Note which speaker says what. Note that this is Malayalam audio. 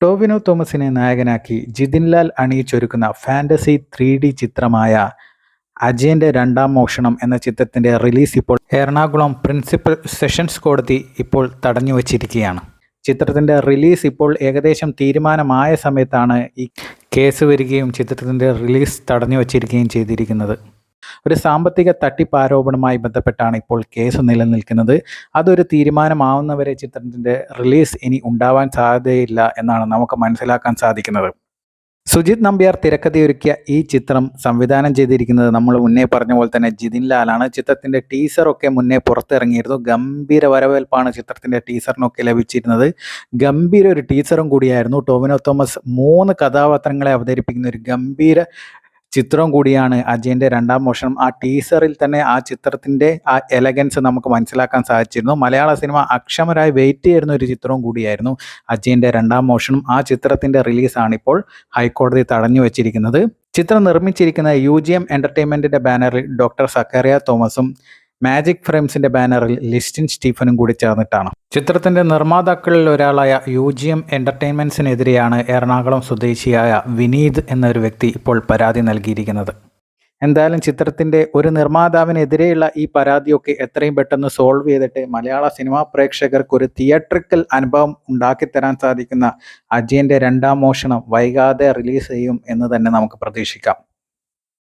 Speaker 1: ടോവിനോ തോമസിനെ നായകനാക്കി ജിതിൻലാൽ അണിയിച്ചൊരുക്കുന്ന ഫാന്റസി ത്രീ ഡി ചിത്രമായ അജയന്റെ രണ്ടാം മോഷണം എന്ന ചിത്രത്തിന്റെ റിലീസ് ഇപ്പോൾ എറണാകുളം പ്രിൻസിപ്പൽ സെഷൻസ് കോടതി ഇപ്പോൾ തടഞ്ഞു വച്ചിരിക്കുകയാണ്. ചിത്രത്തിന്റെ റിലീസ് ഇപ്പോൾ ഏകദേശം തീരുമാനമായ സമയത്താണ് ഈ കേസ് വരികയും ചിത്രത്തിന്റെ റിലീസ് തടഞ്ഞു വച്ചിരിക്കുകയും ചെയ്തിരിക്കുന്നത്. ഒരു സാമ്പത്തിക തട്ടിപ്പ് ആരോപണവുമായി ബന്ധപ്പെട്ടാണ് ഇപ്പോൾ കേസ് നിലനിൽക്കുന്നത്. അതൊരു തീരുമാനമാവുന്നവരെ ചിത്രത്തിന്റെ റിലീസ് ഇനി ഉണ്ടാവാൻ സാധ്യതയില്ല എന്നാണ് നമുക്ക് മനസ്സിലാക്കാൻ സാധിക്കുന്നത്. സുജിത് നമ്പ്യാർ തിരക്കഥയൊരുക്കിയ ഈ ചിത്രം സംവിധാനം ചെയ്തിരിക്കുന്നത് നമ്മൾ മുന്നേ പറഞ്ഞ പോലെ തന്നെ ജിതിൻ ലാലാണ്. ചിത്രത്തിന്റെ ടീസറൊക്കെ മുന്നേ പുറത്തിറങ്ങിയിരുന്നു. ഗംഭീര വരവേൽപ്പാണ് ചിത്രത്തിന്റെ ടീസറിനൊക്കെ ലഭിച്ചിരുന്നത്. ഗംഭീര ഒരു ടീസറും കൂടിയായിരുന്നു. ടോവിനോ തോമസ് മൂന്ന് കഥാപാത്രങ്ങളെ അവതരിപ്പിക്കുന്ന ഒരു ഗംഭീര ചിത്രം കൂടിയാണ് അജയന്റെ രണ്ടാം മോഷണം. ആ ടീസറിൽ തന്നെ ആ ചിത്രത്തിന്റെ ആ എലഗൻസ് നമുക്ക് മനസ്സിലാക്കാൻ സാധിച്ചിരുന്നു. മലയാള സിനിമ അക്ഷമരായി വെയിറ്റ് ചെയ്യുന്ന ഒരു ചിത്രവും കൂടിയായിരുന്നു അജയന്റെ രണ്ടാം മോഷണം. ആ ചിത്രത്തിന്റെ റിലീസാണ് ഇപ്പോൾ ഹൈക്കോടതി തടഞ്ഞു വച്ചിരിക്കുന്നത്. ചിത്രം നിർമ്മിച്ചിരിക്കുന്ന യു ജി എം എന്റർടൈൻമെന്റിന്റെ ബാനറിൽ ഡോക്ടർ സക്കറിയ തോമസും മാജിക് ഫ്രെയിംസിന്റെ ബാനറിൽ ലിസ്റ്റിൻ സ്റ്റീഫനും കൂടി ചേർന്നിട്ടാണ്. ചിത്രത്തിന്റെ നിർമ്മാതാക്കളിൽ ഒരാളായ യു ജി എം എന്റർടൈൻമെന്റ്സിനെതിരെയാണ് എറണാകുളം സ്വദേശിയായ വിനീത് എന്നൊരു വ്യക്തി ഇപ്പോൾ പരാതി നൽകിയിരിക്കുന്നത്. എന്തായാലും ചിത്രത്തിന്റെ ഒരു നിർമ്മാതാവിനെതിരെയുള്ള ഈ പരാതിയൊക്കെ എത്രയും പെട്ടെന്ന് സോൾവ് ചെയ്തിട്ട് മലയാള സിനിമാ പ്രേക്ഷകർക്ക് ഒരു തിയേറ്ററിക്കൽ അനുഭവം ഉണ്ടാക്കിത്തരാൻ സാധിക്കുന്ന അജയന്റെ രണ്ടാം മോഷണം വൈകാതെ റിലീസ് ചെയ്യും എന്ന് തന്നെ നമുക്ക് പ്രതീക്ഷിക്കാം.